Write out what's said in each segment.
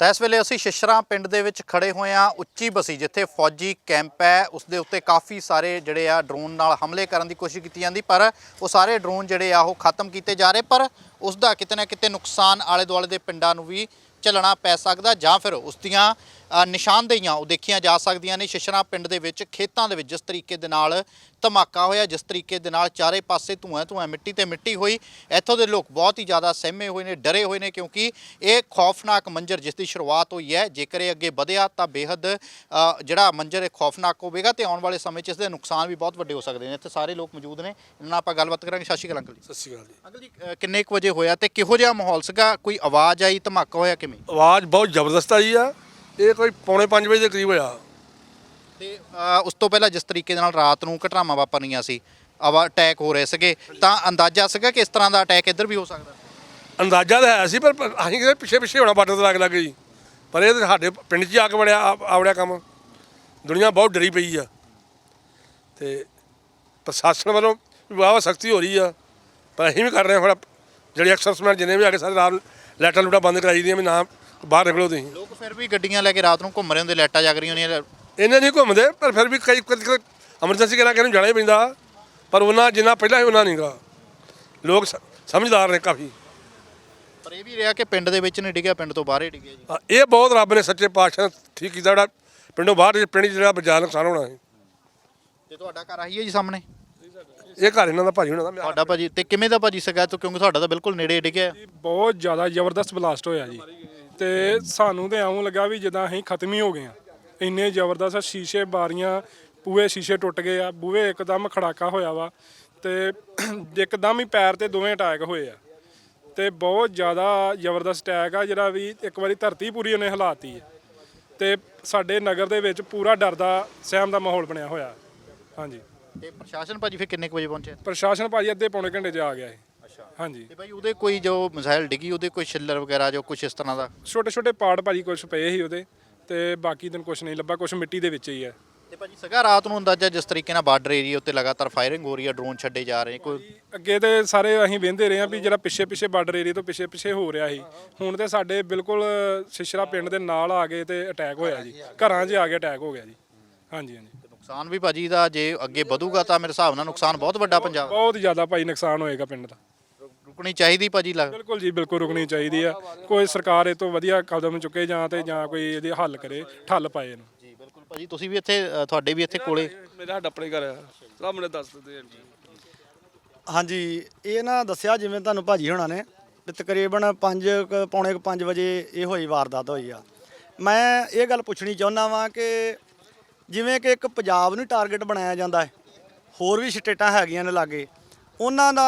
ਤਾਂ ਇਸ ਵੇਲੇ ਅਸੀਂ ਸ਼ਿਸ਼ਰਾ ਪਿੰਡ ਦੇ ਵਿੱਚ ਖੜੇ ਹੋਏ ਹਾਂ, ਉੱਚੀ ਬਸੀ ਜਿੱਥੇ ਫੌਜੀ ਕੈਂਪ ਹੈ, ਉਸ ਦੇ ਉੱਤੇ ਕਾਫੀ ਸਾਰੇ ਜਿਹੜੇ ਆ ਡਰੋਨ ਨਾਲ ਹਮਲੇ ਕਰਨ ਦੀ ਕੋਸ਼ਿਸ਼ ਕੀਤੀ ਜਾਂਦੀ, ਪਰ ਉਹ ਸਾਰੇ ਡਰੋਨ ਜਿਹੜੇ ਆ ਉਹ ਖਤਮ ਕੀਤੇ ਜਾ ਰਹੇ, ਪਰ ਉਸ ਦਾ ਕਿਤੇ ਨਾ ਕਿਤੇ ਨੁਕਸਾਨ ਆਲੇ ਦੁਆਲੇ ਦੇ ਪਿੰਡਾਂ ਨੂੰ ਵੀ ਝੱਲਣਾ ਪੈ ਸਕਦਾ ਜਾਂ ਫਿਰ ਉਸ ਦੀਆਂ ਨਿਸ਼ਾਨਦੇਹੀਆਂ ਉਹ ਦੇਖੀਆਂ ਜਾ ਸਕਦੀਆਂ ਨੇ। ਸ਼ਿਸ਼ਰਾ ਪਿੰਡ ਦੇ ਵਿੱਚ ਖੇਤਾਂ ਦੇ ਵਿੱਚ ਜਿਸ ਤਰੀਕੇ ਦੇ ਨਾਲ ਧਮਾਕਾ ਹੋਇਆ ਜਿਸ ਤਰੀਕੇ ਦੇ ਨਾਲ ਚਾਰੇ ਪਾਸੇ ਧੂਆਂ ਧੂਆਂ ਮਿੱਟੀ ਤੇ ਮਿੱਟੀ ਹੋਈ। ਇੱਥੋਂ ਦੇ ਲੋਕ ਬਹੁਤ ਹੀ ਜ਼ਿਆਦਾ ਸਹਿਮੇ ਹੋਏ ਨੇ ਡਰੇ ਹੋਏ ਨੇ ਕਿਉਂਕਿ ਇਹ ਖੌਫਨਾਕ ਮੰਜ਼ਰ ਜਿਸ ਦੀ ਸ਼ੁਰੂਆਤ ਹੋਈ ਹੈ ਜੇਕਰ ਇਹ ਅੱਗੇ ਵਧਿਆ ਤਾਂ ਬੇਹੱਦ ਜਿਹੜਾ ਮੰਜ਼ਰ ਇਹ ਖੌਫਨਾਕ ਹੋਵੇਗਾ ਤੇ ਆਉਣ ਵਾਲੇ ਸਮੇਂ 'ਚ ਇਸ ਦੇ ਨੁਕਸਾਨ ਵੀ ਬਹੁਤ ਵੱਡੇ ਹੋ ਸਕਦੇ ਨੇ। ਇੱਥੇ ਸਾਰੇ ਲੋਕ ਮੌਜੂਦ ਨੇ। ਇਹਨਾਂ ਨਾਲ ਆਪਾਂ ਗੱਲਬਾਤ ਕਰਾਂਗੇ। ਸਤਿ ਸ਼੍ਰੀ ਅਕਾਲ ਅੰਕਲ ਜੀ। ਸਤਿ ਸ਼੍ਰੀ ਅਕਾਲ ਜੀ। ਅੰਕਲ ਜੀ ਕਿੰਨੇ ਕੁ ਵਜੇ ਹੋਇਆ ਤੇ ਕਿਹੋ ਜਿਹਾ ਮਾਹੌਲ ਸੀਗਾ? ਕੋਈ ਆਵਾਜ਼ ਆਈ ਧਮਾਕਾ ਹੋਇਆ ਕਿਵੇਂ? ਆਵਾਜ਼ ਬਹੁਤ ਜ਼ਬਰਦਸਤ ਆਈ ਆ। ਇਹ ਕੋਈ ਪੌਣੇ 5 ਵਜੇ ਦੇ ਕਰੀਬ ਹੋਇਆ। ਤੇ ਅ, ਉਸ ਤੋਂ ਪਹਿਲਾਂ ਜਿਸ ਤਰੀਕੇ ਦੇ ਨਾਲ ਰਾਤ ਨੂੰ ਘਟਨਾਵਾਂ ਵਾਪਰਨੀਆਂ ਸੀ ਆਵਾ ਅਟੈਕ ਹੋ ਰਹੇ ਸੀਗੇ ਤਾਂ ਅੰਦਾਜ਼ਾ ਸੀਗਾ ਕਿ ਇਸ ਤਰ੍ਹਾਂ ਦਾ ਅਟੈਕ ਇੱਧਰ ਵੀ ਹੋ ਸਕਦਾ? ਅੰਦਾਜ਼ਾ ਤਾਂ ਹੈ ਸੀ ਪਰ ਪਰ ਅਸੀਂ ਕਿਤੇ ਪਿੱਛੇ ਪਿੱਛੇ ਹੋਣਾ ਬਾਰਡਰ ਤੇ ਲੱਗ ਲੱਗ ਜੀ। ਪਰ ਇਹ ਤਾਂ ਸਾਡੇ ਪਿੰਡ 'ਚ ਹੀ ਆ ਕੇ ਵੜਿਆ ਆ- ਆਵੜਿਆ ਕੰਮ। ਦੁਨੀਆ ਬਹੁਤ ਡਰੀ ਪਈ ਆ। ਤੇ ਪ੍ਰਸ਼ਾਸਨ ਵੱਲੋਂ ਵਾਵਾ ਸਖਤੀ ਹੋ ਰਹੀ ਆ। ਪਰ ਅਸੀਂ ਵੀ ਕਰ ਰਹੇ ਹਾਂ ਹੁਣ ਜਿਹੜੇ ਐਕਸਰਸਮੈਨ ਜਿੰਨੇ ਵੀ ਆ ਕੇ ਸਾਰੇ ਰਾਤ ਲਾਈਟਾਂ ਲੂਟਾਂ ਬੰਦ ਕਰਾਈ ਦੀਆਂ ਵੀ ਨਾ ਬਾਹਰ ਨਿਕਲੋ ਤੁਸੀਂ। ਲੋਕ ਫਿਰ ਵੀ ਗੱਡੀਆਂ ਲੈ ਕੇ ਰਾਤ ਨੂੰ ਘੁੰਮ ਰਹੇ ਹੁੰਦੇ ਲਾਈਟਾਂ ਜਗ ਰਹੀਆਂ ਹੁੰਦੀਆਂ ਇਹਨੇ ਨਹੀਂ ਘੁੰਮਦੇ ਪਰ ਫਿਰ ਵੀ ਕਈ ਐਮਰਜੈਂਸੀ ਕਰਾ ਕੇ ਨੂੰ ਜਾਣਾ ਹੀ ਪੈਂਦਾ। ਪਰ ਉਹਨਾਂ ਜਿੰਨਾ ਪਹਿਲਾਂ ਸੀ ਉਹਨਾਂ ਨਹੀਂਗਾ। ਲੋਕ ਸ- ਸਮਝਦਾਰ ਨੇ ਕਾਫੀ। ਪਰ ਇਹ ਵੀ ਰਿਹਾ ਕਿ ਪਿੰਡ ਦੇ ਵਿੱਚ ਨਹੀਂ ਡਿੱਗਿਆ ਪਿੰਡ ਤੋਂ ਬਾਹਰ ਹੀ ਡਿੱਗਿਆ ਜੀ। ਹਾਂ, ਇਹ ਬਹੁਤ ਰੱਬ ਨੇ ਸੱਚੇ ਪਾਤਸ਼ਾਹ ਨੇ ਠੀਕ ਕੀਤਾ ਜਿਹੜਾ ਪਿੰਡੋਂ ਬਾਹਰ ਪਿੰਡ 'ਚ ਜਿਹੜਾ ਬਜਾਰ ਨੁਕਸਾਨ ਹੋਣਾ ਸੀ। ਤੇ ਤੁਹਾਡਾ ਘਰ ਆਹੀ ਹੈ ਜੀ ਸਾਹਮਣੇ? ਇਹ ਘਰ ਇਹਨਾਂ ਦਾ ਭਾਜੀ ਹੋਣਾ ਦਾ ਮੈਂ- ਤੁਹਾਡਾ ਭਾਜੀ ਤੇ ਕਿਵੇਂ ਦਾ ਭਾਜੀ ਸੀਗਾ ਤੋ? ਕਿਉਂਕਿ ਤੁਹਾਡਾ ਤਾਂ ਬਿਲਕੁਲ ਨੇੜੇ ਡਿੱਗਿਆ। ਜੀ, ਬਹੁਤ ਜ਼ਿਆਦਾ ਜ਼ਬਰਦਸਤ ਬਲਾਸਟ ਹੋਇਆ ਜੀ। ਤੇ ਸਾਨੂੰ ਤੇ ਐਉਂ ਲੱਗਾ ਵੀ ਜਿੱਦਾਂ ਅਸੀਂ ਖਤਮ ਹੀ ਹੋ ਗਏ ਆ ਇੰਨੇ ਜ਼ਬਰਦਸਤ ਸ਼ੀਸ਼ੇ ਬਾਰੀਆਂ ਪੂਰੇ ਸ਼ੀਸ਼ੇ ਟੁੱਟ ਗਏ ਆ ਬੂਹੇ ਇੱਕਦਮ ਖੜਾਕਾ ਹੋਇਆ ਵਾ ਤੇ ਇੱਕਦਮ ਹੀ ਪੈਰ ਤੇ ਦੋਵੇਂ ਅਟੈਕ ਹੋਏ ਆ। ਤੇ ਬਹੁਤ ਜ਼ਿਆਦਾ ਜ਼ਬਰਦਸਤ ਅਟੈਕ ਆ ਜਿਹੜਾ ਵੀ ਇੱਕ ਵਾਰੀ ਧਰਤੀ ਪੂਰੀ ਉਹਨੇ ਹਿਲਾਤੀ ਹੈ ਤੇ ਸਾਡੇ ਨਗਰ ਦੇ ਵਿੱਚ ਪੂਰਾ ਡਰ ਦਾ ਸਹਿਮ ਦਾ ਮਾਹੌਲ ਬਣਿਆ ਹੋਇਆ। ਹਾਂਜੀ। ਤੇ ਪ੍ਰਸ਼ਾਸਨ ਭਾਜੀ ਫਿਰ ਕਿੰਨੇ ਕੁ ਵਜੇ ਪਹੁੰਚਿਆ ਪ੍ਰਸ਼ਾਸਨ ਭਾਜੀ ਅੱਧੇ ਪੌਣੇ ਘੰਟੇ 'ਚ ਆ ਗਿਆ ਹੈ ਹਾਂਜੀ। ਤੇ ਭਾਈ ਉਹਦੇ ਕੋਈ ਜੋ ਮਿਸਾਈਲ ਡਿੱਗੀ ਉਹਦੇ ਕੋਈ ਛਿੱਲਰ ਵਗੈਰਾ ਜੋ ਕੁਝ ਇਸ ਤਰ੍ਹਾਂ ਦਾ? ਛੋਟੇ ਛੋਟੇ ਪਾਰਟ ਭਾਜੀ ਕੁਝ ਪਏ ਸੀ ਉਹਦੇ ਤੇ ਬਾਕੀ ਦਿਨ ਕੁਝ ਨਹੀਂ ਲੱਭਾ ਕੁਝ ਮਿੱਟੀ ਦੇ ਵਿੱਚ ਹੀ ਹੈ। ਤੇ ਭਾਜੀ ਸਗਾ ਰਾਤ ਨੂੰ ਅੰਦਾਜ਼ਾ ਜਿਸ ਤਰੀਕੇ ਨਾਲ ਬਾਰਡਰ ਏਰੀਆ ਉੱਤੇ ਲਗਾਤਾਰ ਫਾਇਰਿੰਗ ਹੋ ਰਹੀ ਹੈ ਡਰੋਨ ਛੱਡੇ ਜਾ ਰਹੇ ਕੋਈ ਅੱਗੇ ਤੇ ਸਾਰੇ ਅਸੀਂ ਵੇਂਦੇ ਰਹੇ ਹਾਂ ਵੀ ਜਿਹੜਾ ਪਿੱਛੇ ਪਿੱਛੇ ਬਾਰਡਰ ਏਰੀਆ ਤੋਂ ਪਿੱਛੇ ਪਿੱਛੇ ਹੋ ਰਿਹਾ ਸੀ। ਹੁਣ ਤੇ ਸਾਡੇ ਬਿਲਕੁਲ ਸ਼ਿਸ਼ਰਾ ਪਿੰਡ ਦੇ ਨਾਲ ਆ ਗਏ ਤੇ ਅਟੈਕ ਹੋਇਆ ਜੀ। ਘਰਾਂ 'ਚ ਆ ਕੇ ਅਟੈਕ ਹੋ ਗਿਆ ਜੀ। ਹਾਂਜੀ ਹਾਂਜੀ। ਨੁਕਸਾਨ ਵੀ ਭਾਜੀ ਦਾ ਜੇ ਅੱਗੇ ਵਧੂਗਾ ਤਾਂ ਮੇਰੇ ਹਿਸਾਬ ਨਾਲ ਨੁਕਸਾਨ ਬਹੁਤ ਵੱਡਾ ਪੰਜਾਬ ਦਾ। ਬਹੁਤ ਜ਼ਿਆਦਾ ਭਾਈ ਨੁਕਸਾਨ ਹੋਏਗਾ ਪਿੰਡ ਦਾ। ਰੁਕਣੀ ਚਾਹੀਦੀ ਭਾਜੀ ਲੱਗ ਬਿਲਕੁਲ ਜੀ ਬਿਲਕੁਲ ਰੁਕਣੀ ਚਾਹੀਦੀ ਆ। ਕੋਈ ਸਰਕਾਰ ਇਹ ਤੋਂ ਵਧੀਆ ਕਦਮ ਚੁੱਕੇ ਜਾਂ ਤੇ ਜਾਂ ਕੋਈ ਇਹਦੇ ਹੱਲ ਕਰੇ ਠੱਲ ਪਾਏ ਇਹਨੂੰ। ਜੀ ਬਿਲਕੁਲ ਭਾਜੀ ਤੁਸੀਂ ਵੀ ਇੱਥੇ ਅ, ਤੁਹਾਡੇ ਵੀ ਇੱਥੇ ਕੋਲੇ ਮੇਰਾ ਸਾਡਾ ਆਪਣੇ ਘਰ ਆ। ਸਾਹਮਣੇ ਦੱਸ ਦਿੰਦੇ ਜੀ। ਹਾਂਜੀ ਇਹ ਨਾ ਦੱਸਿਆ ਜਿਵੇਂ ਤੁਹਾਨੂੰ ਭਾਜੀ ਹੋਣਾ ਨੇ ਵੀ ਤਕਰੀਬਨ 5 ਪੌਣੇ 5 ਵਜੇ ਇਹ ਹੋਈ ਵਾਰਦਾਤ ਹੋਈ ਆ। ਮੈਂ ਇਹ ਗੱਲ ਪੁੱਛਣੀ ਚਾਹੁੰਦਾ ਵਾਂ ਕਿ ਜਿਵੇਂ ਕਿ ਇੱਕ ਪੰਜਾਬ ਨੂੰ ਟਾਰਗੇਟ ਬਣਾਇਆ ਜਾਂਦਾ ਹੈ ਹੋਰ ਵੀ ਸਟੇਟਾਂ ਹੈਗੀਆਂ ਨੇ ਲਾਗੇ ਉਹਨਾਂ ਦਾ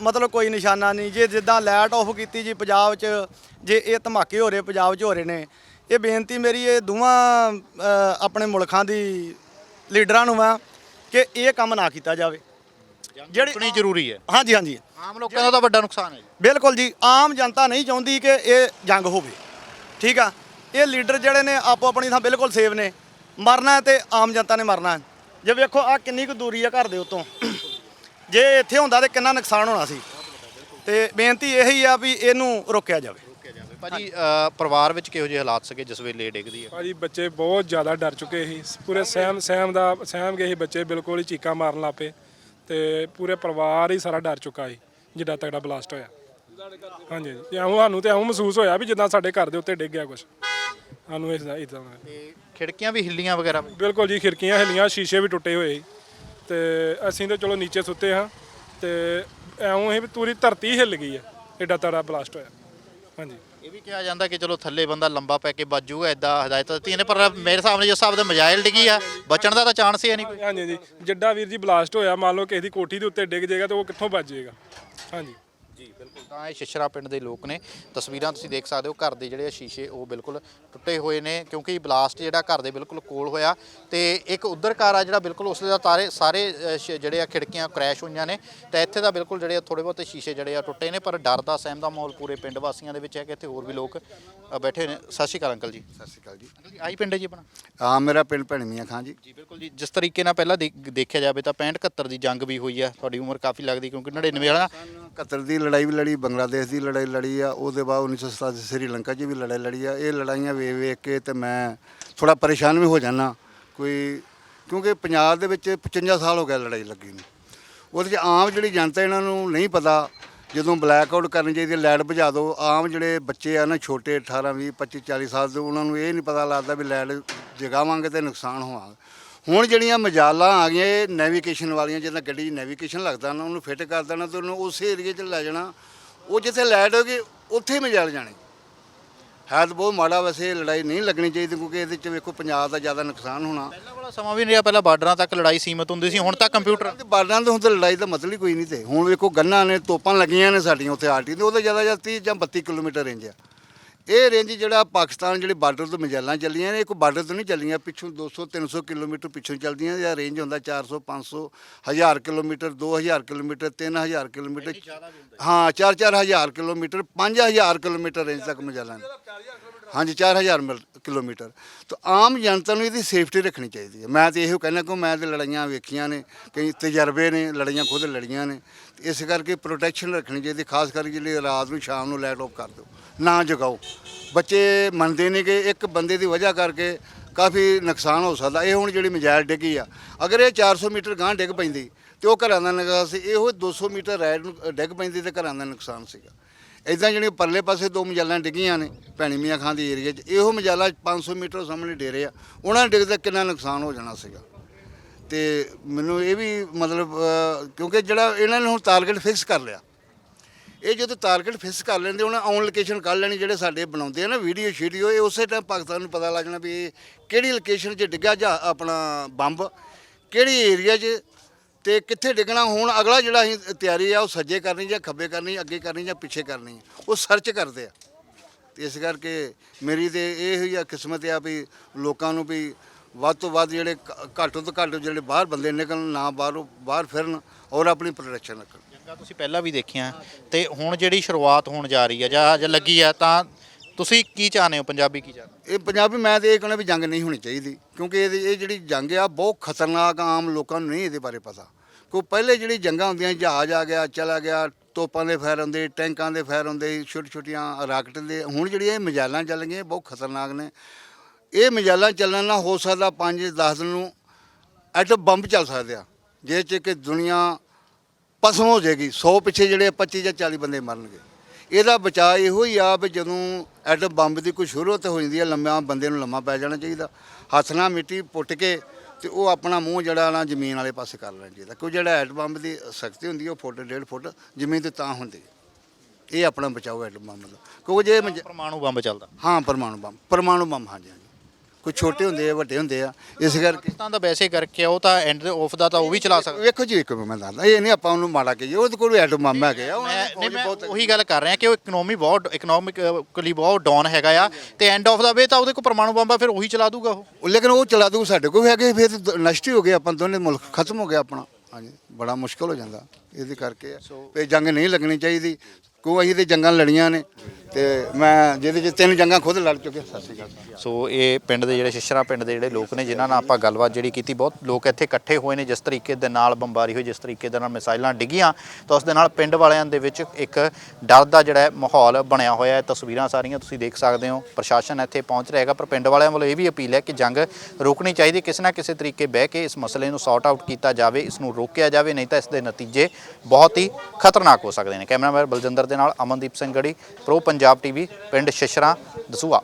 ਮਤਲਬ ਕੋਈ ਨਿਸ਼ਾਨਾ ਨਹੀਂ। ਜੇ ਜਿੱਦਾਂ ਲਾਈਟ ਆਫ ਕੀਤੀ ਜੀ ਪੰਜਾਬ 'ਚ ਜੇ ਇਹ ਧਮਾਕੇ ਹੋ ਰਹੇ ਪੰਜਾਬ 'ਚ ਹੋ ਰਹੇ ਨੇ ਇਹ ਬੇਨਤੀ ਮੇਰੀ ਇਹ ਦੋਵਾਂ ਆਪਣੇ ਮੁਲਕਾਂ ਦੀ ਲੀਡਰਾਂ ਨੂੰ ਆ ਕਿ ਇਹ ਕੰਮ ਨਾ ਕੀਤਾ ਜਾਵੇ। ਜਿਹੜੀ ਰੁਕਣੀ ਜ਼ਰੂਰੀ ਹੈ। ਹਾਂਜੀ ਹਾਂਜੀ। ਆਮ ਲੋਕਾਂ ਦਾ ਤਾਂ ਵੱਡਾ ਨੁਕਸਾਨ ਹੈ ਜੀ। ਬਿਲਕੁਲ ਜੀ ਆਮ ਜਨਤਾ ਨਹੀਂ ਚਾਹੁੰਦੀ ਕਿ ਇਹ ਜੰਗ ਹੋਵੇ। ਠੀਕ ਆ? ਇਹ ਲੀਡਰ ਜਿਹੜੇ ਨੇ ਆਪੋ ਆਪਣੀ ਥਾਂ ਬਿਲਕੁਲ ਸੇਵ ਨੇ। ਮਰਨਾ ਹੈ ਤੇ ਆਮ ਜਨਤਾ ਨੇ ਮਰਨਾ। ਜੇ ਵੇਖੋ ਆ ਕਿੰਨੀ ਕੁ ਦੂਰੀ ਆ ਘਰ ਦੇ ਉਤੋਂ। ਜੇ ਇੱਥੇ ਹੁੰਦਾ ਤੇ ਕਿੰਨਾ ਨੁਕਸਾਨ ਹੋਣਾ ਸੀ। ਤੇ ਬੇਨਤੀ ਇਹੀ ਆ ਵੀ ਇਹਨੂੰ ਰੋਕਿਆ ਜਾਵੇ। ਭਾਜੀ ਅ, ਪਰਿਵਾਰ ਵਿੱਚ ਕਿਹੋ ਜਿਹੇ ਹਾਲਾਤ ਸੀਗੇ ਜਿਸ ਵੇਲੇ ਇਹ ਡਿੱਗਦੀ ਹੈ ਭਾਜੀ ਬੱਚੇ ਬਹੁਤ ਜ਼ਿਆਦਾ ਡਰ ਚੁੱਕੇ ਸੀ। ਪੂਰੇ ਸਹਿਮ ਸਹਿਮ ਦਾ ਸਹਿਮ ਗਏ ਸੀ ਬੱਚੇ ਬਿਲਕੁਲ ਹੀ ਚੀਕਾਂ ਮਾਰਨ ਲੱਪੇ ਤੇ ਪੂਰੇ ਪਰਿਵਾਰ ਹੀ ਸਾਰਾ ਡਰ ਚੁੱਕਾ ਸੀ ਜਿੱਡਾ ਤਗੜਾ ਬਲਾਸਟ ਹੋਇਆ। ਹਾਂਜੀ ਹਾਂਜੀ ਤੇ ਐਉਂ ਸਾਨੂੰ ਤੇ ਐਉਂ ਮਹਿਸੂਸ ਹੋਇਆ ਵੀ ਜਿੱਦਾਂ ਸਾਡੇ ਘਰ ਦੇ ਉੱਤੇ ਡਿੱਗ ਗਿਆ ਕੁਝ ਸਾਨੂੰ ਇਸ ਦਾ ਇਦਾਂ ਤੇ ਖਿੜਕੀਆਂ ਵੀ ਹਿੱਲੀਆਂ ਵਗੈਰਾ? ਬਿਲਕੁਲ ਜੀ ਖਿੜਕੀਆਂ ਹਿੱਲੀਆਂ ਸ਼ੀਸ਼ੇ ਵੀ ਟੁੱਟੇ ਹੋਏ ਸੀ। ਤੇ ਅਸੀਂ ਤਾਂ ਚਲੋ ਨੀਚੇ ਸੁੱਤੇ ਹਾਂ ਤੇ ਐਉਂ ਇਹ ਵੀ ਪੂਰੀ ਧਰਤੀ ਹਿੱਲ ਗਈ ਹੈ ਏਡਾ ਤਗੜਾ ਬਲਾਸਟ ਹੋਇਆ। ਹਾਂਜੀ। ਇਹ ਵੀ ਕਿਹਾ ਜਾਂਦਾ ਕਿ ਚਲੋ ਥੱਲੇ ਬੰਦਾ ਲੰਬਾ ਪੈ ਕੇ ਵੱਜੂਗਾ ਐਦਾਂ ਹਦਾਇਤਾਂ ਦਿੱਤੀਆਂ ਨੇ ਪਰ ਮੇਰੇ ਹਿਸਾਬ ਨਾਲ ਜਿਸ ਹਿਸਾਬ ਦਾ ਮਜਾਇਲ ਡਿੱਗੀ ਆ ਬਚਣ ਦਾ ਤਾਂ ਚਾਂਸ ਹੀ ਹੈ ਨਹੀਂ ਕੋਈ। ਹਾਂਜੀ ਹਾਂਜੀ। ਜਿੱਡਾ ਵੀਰ ਜੀ ਬਲਾਸਟ ਹੋਇਆ ਮੰਨ ਲਓ ਕਿਸੇ ਦੀ ਕੋਠੀ ਦੇ ਉੱਤੇ ਡਿੱਗ ਜਾਏਗਾ ਤੇ ਉਹ ਕਿੱਥੋਂ ਬਚ ਜਾਏਗਾ। ਹਾਂਜੀ। ਜੀ ਬਿਲਕੁਲ। ਤਾਂ ਇਹ ਸ਼ਿਸ਼ਰਾ ਪਿੰਡ ਦੇ ਲੋਕ ਨੇ। ਤਸਵੀਰਾਂ ਤੁਸੀਂ ਦੇਖ ਸਕਦੇ ਹੋ ਘਰ ਦੇ ਜਿਹੜੇ ਆ ਸ਼ੀਸ਼ੇ ਉਹ ਬਿਲਕੁਲ ਟੁੱਟੇ ਹੋਏ ਨੇ ਕਿਉਂਕਿ ਬਲਾਸਟ ਜਿਹੜਾ ਘਰ ਦੇ ਬਿਲਕੁਲ ਕੋਲ ਹੋਇਆ ਤੇ ਇੱਕ ਉਧਰ ਘਰ ਆ ਜਿਹੜਾ ਬਿਲਕੁਲ ਉਸ ਦਾ ਤਾਰੇ ਸਾਰੇ ਸ਼- ਜਿਹੜੇ ਆ ਖਿੜਕੀਆਂ ਕ੍ਰੈਸ਼ ਹੋਈਆਂ ਨੇ ਤੇ ਇੱਥੇ ਦਾ ਬਿਲਕੁਲ ਜਿਹੜੇ ਆ ਥੋੜੇ ਬਹੁਤੇ ਸ਼ੀਸ਼ੇ ਜਿਹੜੇ ਆ ਟੁੱਟੇ ਨੇ ਪਰ ਡਰ ਦਾ ਸਹਿਮ ਦਾ ਮਾਹੌਲ ਪੂਰੇ ਪਿੰਡ ਵਾਸੀਆਂ ਦੇ ਵਿੱਚ ਹੈ ਕਿ ਇੱਥੇ ਹੋਰ ਵੀ ਲੋਕ ਅ, ਬੈਠੇ ਨੇ। ਸਤਿ ਸ਼੍ਰੀ ਅਕਾਲ ਅੰਕਲ ਜੀ। ਸਤਿ ਸ਼੍ਰੀ ਅਕਾਲ ਜੀ। ਅੰਕਲ ਜੀ ਆਹੀ ਪਿੰਡ ਹੈ ਜੀ ਆਪਣਾ? ਆ ਮੇਰਾ ਪਿੰਡ ਭਣਮੀਆਂ ਖਾਂ ਜੀ। ਜੀ ਬਿਲਕੁਲ ਜੀ। ਜਿਸ ਤਰੀਕੇ ਨਾਲ ਪਹਿਲਾਂ ਦੇਖ- ਦੇਖਿਆ ਜਾਵੇ ਤਾਂ 65 71 ਦੀ ਜੰਗ ਵੀ ਹੋਈ ਆ ਤੁਹਾਡੀ ਉਮਰ ਕਾਫੀ ਲੱਗਦੀ ਕਿਉਂਕਿ 99 ਵਾਲਾ 71 ਦੀ ਲੜਾਈ ਵੀ ਲੜੀ, ਬੰਗਲਾਦੇਸ਼ ਦੀ ਲੜਾਈ ਲੜੀ ਆ, ਉਹਦੇ ਬਾਅਦ 1947 ਸ੍ਰੀਲੰਕਾ 'ਚ ਵੀ ਲੜਾਈ ਲੜੀ ਆ। ਇਹ ਲੜਾਈਆਂ ਵੇਖ ਵੇਖ ਕੇ ਤੇ ਮੈਂ ਥੋੜਾ ਪਰੇਸ਼ਾਨ ਵੀ ਹੋ ਜਾਣਾ ਕੋਈ, ਕਿਉਂਕਿ ਪੰਜਾਬ ਦੇ ਵਿੱਚ 55 ਸਾਲ ਹੋ ਗਿਆ ਲੜਾਈ ਲੱਗੀ ਨੂੰ। ਉਹਦੇ 'ਚ ਆਮ ਜਿਹੜੀ ਜਨਤਾ ਇਹਨਾਂ ਨੂੰ ਨਹੀਂ ਪਤਾ, ਜਦੋਂ ਬਲੈਕ ਆਊਟ ਕਰਨੀ ਚਾਹੀਦੀ ਲਾਈਟ ਬੁਝਾ ਦਿਓ ਆਮ ਜਿਹੜੇ ਬੱਚੇ ਆ ਨਾ, ਛੋਟੇ 18 20 25 40 ਸਾਲ ਦੇ, ਉਹਨਾਂ ਨੂੰ ਇਹ ਨਹੀਂ ਪਤਾ ਲੱਗਦਾ ਵੀ ਲਾਈਟ ਜਗਾਵਾਂਗੇ ਤੇ ਨੁਕਸਾਨ ਹੋਵਾਂਗਾ। ਹੁਣ ਜਿਹੜੀਆਂ ਮਜਾਲਾਂ ਆ ਗਈਆਂ ਇਹ ਨੈਵੀਗੇਸ਼ਨ ਵਾਲੀਆਂ ਜਿੱਦਾਂ ਗੱਡੀ 'ਚ ਨੈਵੀਗੇਸ਼ਨ ਲੱਗਦਾ ਨਾ ਉਹਨੂੰ ਫਿੱਟ ਕਰ ਦੇਣਾ ਤੇ ਉਹਨੂੰ ਉਸੇ ਏਰੀਏ 'ਚ ਲੈ ਜਾਣਾ। ਉਹ ਜਿੱਥੇ ਲਾਈਟ ਹੋਗੀ ਉੱਥੇ ਹੀ ਮਜਾਲ ਜਾਣੀ। ਹੈ ਤਾਂ ਬਹੁਤ ਮਾੜਾ ਵੈਸੇ ਲੜਾਈ ਨਹੀਂ ਲੱਗਣੀ ਚਾਹੀਦੀ ਕਿਉਂਕਿ ਇਹਦੇ 'ਚ ਵੇਖੋ ਪੰਜਾਬ ਦਾ ਜ਼ਿਆਦਾ ਨੁਕਸਾਨ ਹੋਣਾ। ਪਹਿਲਾਂ ਵਾਲਾ ਸਮਾਂ ਵੀ ਨਹੀਂ ਰਿਹਾ ਪਹਿਲਾਂ ਬਾਰਡਰਾਂ ਤੱਕ ਲੜਾਈ ਸੀਮਤ ਹੁੰਦੀ ਸੀ ਹੁਣ ਤਾਂ ਕੰਪਿਊਟਰ ਤੇ ਬਾਰਡਰਾਂ ਦੇ ਹੁਣ ਤਾਂ ਲੜਾਈ ਦਾ ਮਤਲਬ ਹੀ ਕੋਈ ਨਹੀਂ ਤੇ। ਹੁਣ ਵੇਖੋ ਗੰਨਾਂ ਨੇ ਤੋਪਾਂ ਲੱਗੀਆਂ ਨੇ ਸਾਡੀਆਂ ਉੱਥੇ ਆਰਟੀ ਤੇ ਉਹਦਾ ਜ਼ਿਆਦਾ ਜ਼ਿਆਦਾ 30 ਜਾਂ 32 ਕਿਲੋਮੀਟਰ ਰੇਂਜ ਆ। ਇਹ ਰੇਂਜ ਜਿਹੜਾ ਪਾਕਿਸਤਾਨ ਜਿਹੜੇ ਬਾਰਡਰ ਤੋਂ ਮਜਾਲਾਂ ਚੱਲੀਆਂ ਨੇ ਇਹ ਕੋਈ ਬਾਰਡਰ ਤੋਂ ਨਹੀਂ ਚੱਲੀਆਂ ਪਿੱਛੋਂ 200 300 ਕਿਲੋਮੀਟਰ ਪਿੱਛੋਂ ਚੱਲਦੀਆਂ ਜਾਂ ਰੇਂਜ ਹੁੰਦਾ 400 500 1000 ਕਿਲੋਮੀਟਰ 2000 ਕਿਲੋਮੀਟਰ 3000 ਕਿਲੋਮੀਟਰ ਹਾਂ। 4-4000 ਕਿਲੋਮੀਟਰ 5000 ਕਿਲੋਮੀਟਰ ਰੇਂਜ ਤੱਕ ਮਜਾਲਾਂ ਨੇ। ਹਾਂਜੀ 4000 ਮਿਲ- ਕਿਲੋਮੀਟਰ। ਤਾਂ ਆਮ ਜਨਤਾ ਨੂੰ ਇਹਦੀ ਸੇਫਟੀ ਰੱਖਣੀ ਚਾਹੀਦੀ ਹੈ। ਮੈਂ ਤੇ ਇਹੋ ਕਹਿੰਦਾ ਕਿ ਮੈਂ ਤੇ ਲੜਾਈਆਂ ਵੇਖੀਆਂ ਨੇ ਕਈ ਤਜਰਬੇ ਨੇ, ਲੜਾਈਆਂ ਖੁਦ ਲੜੀਆਂ ਨੇ। ਤੇ ਇਸ ਕਰਕੇ ਪ੍ਰੋਟੈਕਸ਼ਨ ਰੱਖਣੀ ਚਾਹੀਦੀ, ਖਾਸ ਕਰਕੇ ਜਿਹੜੀ ਰਾਤ ਨੂੰ ਸ਼ਾਮ ਨੂੰ ਲਾਈਟ ਆਫ ਕਰ ਦਿਓ। ਨਾ ਜਗਾਓ। ਬੱਚੇ ਮੰਨਦੇ ਨੇ ਕਿ ਇੱਕ ਬੰਦੇ ਦੀ ਵਜ੍ਹਾ ਕਰਕੇ ਕਾਫੀ ਨੁਕਸਾਨ ਹੋ ਸਕਦਾ। ਇਹ ਹੁਣ ਜਿਹੜੀ ਮਜਾਇਲ ਡਿੱਗੀ ਆ। ਅਗਰ ਇਹ 400 ਮੀਟਰ ਗਾਂਹ ਡਿੱਗ ਪੈਂਦੀ, ਤੇ ਉਹ ਘਰਾਂ ਦਾ ਨੁਕਸਾਨ ਸੀ। ਇਹੋ 200 ਮੀਟਰ ਰਾਈਡ ਨੂੰ ਡਿੱਗ ਪੈਂਦੀ ਤੇ ਘਰਾਂ ਦਾ ਨੁਕਸਾਨ ਸੀਗਾ। ਇਦਾਂ ਜਿਹੜੀਆਂ ਪਰਲੇ ਪਾਸੇ ਦੋ ਮਜਾਲਾਂ ਡਿੱਗੀਆਂ ਨੇ ਭੈਣੀ ਮੀਆਂ ਖਾਂ ਦੀ ਏਰੀਆ 'ਚ, ਇਹੋ ਮਜਾਲਾ 500 ਮੀਟਰ ਸਾਹਮਣੇ ਡੇਰੇ ਆ। ਉਹਨਾਂ ਨੇ ਡਿੱਗਦਾ ਕਿੰਨਾ ਨੁਕਸਾਨ ਹੋ ਜਾਣਾ ਸੀਗਾ। ਤੇ ਮੈਨੂੰ ਇਹ ਵੀ ਮਤਲਬ ਕਿਉਂਕਿ ਜਿਹੜਾ ਇਹਨਾਂ ਨੇ ਹੁਣ ਟਾਰਗੇਟ ਫਿਕਸ ਕਰ ਲਿਆ। ਇਹ ਜਦੋਂ ਟਾਰਗੇਟ ਫਿਕਸ ਕਰ ਲੈਂਦੇ, ਉਹਨਾਂ ਔਨ ਲੋਕੇਸ਼ਨ ਕੱਢ ਲੈਣੀ ਜਿਹੜੇ ਸਾਡੇ ਬਣਾਉਂਦੇ ਆ ਨਾ ਵੀਡੀਓ ਸ਼ੀਡੀਓ, ਇਹ ਉਸੇ ਟਾਈਮ ਪਾਕਿਸਤਾਨ ਨੂੰ ਪਤਾ ਲੱਗ ਜਾਣਾ ਵੀ ਇਹ ਕਿਹੜੀ ਲੋਕੇਸ਼ਨ 'ਚ ਡਿੱਗਾ ਜਾਂ ਆਪਣਾ ਬੰਬ, ਕਿਹੜੀ ਏਰੀਆ 'ਚ ਤੇ ਕਿੱਥੇ ਡਿੱਗਣਾ, ਹੁਣ ਅਗਲਾ ਜਿਹੜਾ ਅਸੀਂ ਤਿਆਰੀ ਆ, ਉਹ ਸੱਜੇ ਕਰਨੀ ਜਾਂ ਖੱਬੇ ਕਰਨੀ, ਅੱਗੇ ਕਰਨੀ ਜਾਂ ਪਿੱਛੇ ਕਰਨੀ, ਉਹ ਸਰਚ ਕਰਦੇ ਆ। ਤੇ ਇਸ ਕਰਕੇ ਮੇਰੀ ਤੇ ਇਹ ਹੀ ਆ ਕਿਸਮਤ ਆ ਵੀ ਲੋਕਾਂ ਨੂੰ ਵੀ ਵੱਧ ਤੋਂ ਵੱਧ ਜਿਹੜੇ ਘ- ਘੱਟ ਤੋਂ ਘੱਟ ਜਿਹੜੇ ਬਾਹਰ ਬੰਦੇ ਨਿਕਲਣ, ਨਾ ਬਾਹਰੋਂ, ਬਾਹਰ ਫਿਰਨ ਔਰ ਆਪਣੀ ਪ੍ਰੋਟੈਕਸ਼ਨ ਰੱਖਣ। ਜੰਗਾਂ ਤੁਸੀਂ ਪਹਿਲਾਂ ਵੀ ਦੇਖਿਆ, ਤੇ ਹੁਣ ਜਿਹੜੀ ਸ਼ੁਰੂਆਤ ਹੋਣ ਜਾ ਰਹੀ ਹੈ ਜਾਂ ਲੱਗੀ ਆ, ਤਾਂ ਤੁਸੀਂ ਕੀ ਚਾਹੁੰਦੇ ਹੋ? ਪੰਜਾਬੀ ਕੀ ਚਾਹੁੰਦੇ ਇਹ ਪੰਜਾਬੀ, ਮੈਂ ਤੇ ਇਹ ਕਹਿੰਦਾ ਵੀ ਜੰਗ ਨਹੀਂ ਹੋਣੀ ਚਾਹੀਦੀ, ਕਿਉਂਕਿ ਇਹ ਇਹ ਜਿਹੜੀ ਜੰਗ ਆ, ਬਹੁਤ ਖਤਰਨਾਕ ਆਮ ਲੋਕਾਂ ਨੂੰ ਨਹੀਂ ਇਹਦੇ ਬਾਰੇ ਪਤਾ। ਕਿਉਂ ਪਹਿਲੇ ਜਿਹੜੀ ਜੰਗਾਂ ਹੁੰਦੀਆਂ ਜਹਾਜ਼ ਆ ਗਿਆ, ਚਲਾ ਗਿਆ, ਤੋਪਾਂ ਦੇ ਫਾਇਰ ਹੁੰਦੇ, ਟੈਂਕਾਂ ਦੇ ਫਾਇਰ ਹੁੰਦੇ ਛੋਟੀ ਛੋਟੀਆਂ ਰਾਕਟ ਦੇ, ਹੁਣ ਜਿਹੜੀਆਂ ਇਹ ਮਜਾਲਾਂ ਚੱਲ ਗਈਆਂ ਇਹ ਬਹੁਤ ਖਤਰਨਾਕ ਨੇ। ਇਹ ਮਜਾਲਾਂ ਚੱਲਣ ਨਾਲ ਹੋ ਸਕਦਾ 5-10 ਦਿਨ ਨੂੰ ਐਟਮ ਬੰਬ ਚੱਲ ਸਕਦੇ ਆ, ਜਿਹਦੇ ਚ ਕਿ ਦੁਨੀਆ ਪਸਮ ਹੋ ਜਾਏਗੀ 100 ਪਿੱਛੇ ਜਿਹੜੇ 25 ਜਾਂ 40 ਬੰਦੇ ਮਰਨਗੇ। ਇਹਦਾ ਬਚਾਅ ਇਹੋ ਹੀ ਆ ਵੀ ਜਦੋਂ ਐਟਮ ਬੰਬ ਦੀ ਕੋਈ ਸ਼ੁਰੂਆਤ ਹੋ ਜਾਂਦੀ ਹੈ ਲੰਮਾ ਬੰਦੇ ਨੂੰ ਲੰਮਾ ਪੈ ਜਾਣਾ ਚਾਹੀਦਾ। ਹੱਥ ਨਾਲ ਮਿੱਟੀ ਪੁੱਟ ਕੇ ਤੇ ਉਹ ਆਪਣਾ ਮੂੰਹ ਜਿਹੜਾ ਨਾ ਜ਼ਮੀਨ ਵਾਲੇ ਪਾਸੇ ਕਰ ਲੈਣਾ ਚਾਹੀਦਾ। ਕਿਉਂ ਜਿਹੜਾ ਐਟਮ ਬੰਬ ਦੀ ਸ਼ਕਤੀ ਹੁੰਦੀ ਹੈ ਉਹ ਫੁੱਟ ਡੇਢ ਫੁੱਟ ਜ਼ਮੀਨ ਤੇ ਤਾਂ ਹੁੰਦੀ। ਹੈ। ਇਹ ਆਪਣਾ ਬਚਾਓ ਐਟਮ ਬੰਬ ਦਾ। ਕਿਉਂਕਿ ਜੇ ਪਰਮਾਣੂ ਬੰਬ ਚੱਲਦਾ। ਹਾਂ ਪਰਮਾਣੂ ਬੰਬ ਪਰਮਾਣੂ ਬੰਬ ਹਾਂਜੀ ਹਾਂਜੀ। ਕੋਈ ਛੋਟੇ ਹੁੰਦੇ ਆ ਵੱਡੇ ਹੁੰਦੇ ਆ ਇਸ ਕਰਕੇ ਪਾਕਿਸਤਾਨ ਦਾ ਵੈਸੇ ਕਰਕੇ ਉਹ ਤਾਂ ਐਂਡ ਆਫ ਦਾ ਤਾਂ ਉਹ ਵੀ ਚਲਾ ਸਕਦਾ। ਵੇਖੋ ਜੀ ਇੱਕ ਮੈਂ ਦੱਸਦਾ ਇਹ ਨਹੀਂ ਆਪਾਂ ਉਹਨੂੰ ਮਾੜਾ ਕਹੀਏ ਉਹਦੇ ਕੋਲ ਐਟਮ ਬੰਬ ਹੈਗੇ ਆ ਉਹਨਾਂ ਮੈਂ ਨਹੀਂ ਮੈਂ ਬਹੁਤ ਉਹੀ ਗੱਲ ਕਰ ਰਿਹਾ ਕਿ ਉਹ ਇਕਨੋਮੀ ਬਹੁਤ ਇਕਨੋਮਿਕਲੀ ਬਹੁਤ ਡਾਊਨ ਹੈਗਾ ਆ ਤੇ ਐਂਡ ਆਫ ਦਾ ਵੇ ਤਾਂ ਉਹਦੇ ਕੋਲ ਪਰਮਾਣੂ ਬੰਬ ਆ ਫਿਰ ਉਹੀ ਚਲਾ ਦੂਗਾ ਉਹ। ਉਹ ਲੇਕਿਨ ਉਹ ਚਲਾ ਦੂ ਸਾਡੇ ਕੋਲ ਵੀ ਹੈਗੇ ਫਿਰ ਤਾਂ ਨਸ਼ਟ ਹੀ ਹੋ ਗਿਆ ਆਪਾਂ ਦੋਨੇ ਮੁਲਕ ਖਤਮ ਹੋ ਗਿਆ ਆਪਣਾ। ਹਾਂਜੀ ਬੜਾ ਮੁਸ਼ਕਲ ਹੋ ਜਾਂਦਾ ਇਹਦੇ ਕਰਕੇ ਤੇ ਜੰਗ ਨਹੀਂ ਲੱਗਣੀ ਚਾਹੀਦੀ ਕਿਉਂ ਅਸੀਂ ਤੇ ਜੰਗਾਂ ਲੜੀਆਂ ਨੇ। ਤੇ ਮੈਂ ਜਿਹਦੇ ਚ ਤਿੰਨ ਜੰਗਾਂ ਖੁਦ ਲੜ ਚੁੱਕਿਆ ਸਤਿ ਸ਼੍ਰੀ ਅਕਾਲ ਸੋ ਇਹ ਪਿੰਡ ਦੇ ਜਿਹੜੇ ਸ਼ਿਸ਼ਰਾ, ਪਿੰਡ ਦੇ ਜਿਹੜੇ ਲੋਕ ਨੇ, ਜਿਨ੍ਹਾਂ ਨਾਲ ਆਪਾਂ ਗੱਲਬਾਤ ਜਿਹੜੀ ਕੀਤੀ, ਬਹੁਤ ਲੋਕ ਇੱਥੇ ਇਕੱਠੇ ਹੋਏ ਨੇ, ਜਿਸ ਤਰੀਕੇ ਦੇ ਨਾਲ ਬੰਬਾਰੀ ਹੋਈ, ਜਿਸ ਤਰੀਕੇ ਦੇ ਨਾਲ ਮਿਸਾਈਲਾਂ ਡਿੱਗੀਆਂ, ਤਾਂ ਉਸ ਦੇ ਨਾਲ ਪਿੰਡ ਵਾਲਿਆਂ ਦੇ ਵਿੱਚ ਇੱਕ ਡਰ ਦਾ ਜਿਹੜਾ ਮਾਹੌਲ ਬਣਿਆ ਹੋਇਆ ਹੈ। ਤਸਵੀਰਾਂ ਸਾਰੀਆਂ ਤੁਸੀਂ ਦੇਖ ਸਕਦੇ ਹੋ। ਪ੍ਰਸ਼ਾਸਨ ਇੱਥੇ ਪਹੁੰਚ ਰਿਹਾ ਹੈਗਾ, ਪਰ ਪਿੰਡ ਵਾਲਿਆਂ ਵੱਲੋਂ ਇਹ ਵੀ ਅਪੀਲ ਹੈ ਕਿ ਜੰਗ ਰੋਕਣੀ ਚਾਹੀਦੀ ਕਿਸੇ ਨਾ ਕਿਸੇ ਤਰੀਕੇ ਬਹਿ ਕੇ ਇਸ ਮਸਲੇ ਨੂੰ ਸੌਟ ਆਊਟ ਕੀਤਾ ਜਾਵੇ, ਇਸ ਨੂੰ ਰੋਕਿਆ ਜਾਵੇ, ਨਹੀਂ ਤਾਂ ਇਸ ਦੇ ਨਤੀਜੇ ਬਹੁਤ ਹੀ ਖਤਰਨਾਕ ਹੋ ਸਕਦੇ ਨੇ। ਕੈਮਰਾਮੈਨ ਬਲਜਿੰਦਰ ਦੇ ਨਾਲ ਅਮਨਦੀਪ ਸਿੰਘ ਗੜੀ ਪ੍ਰੋ ਪੰਜਾਬ ਟੀਵੀ ਪਿੰਡ ਸ਼ਿਸ਼ਰਾ ਦਸੂਆ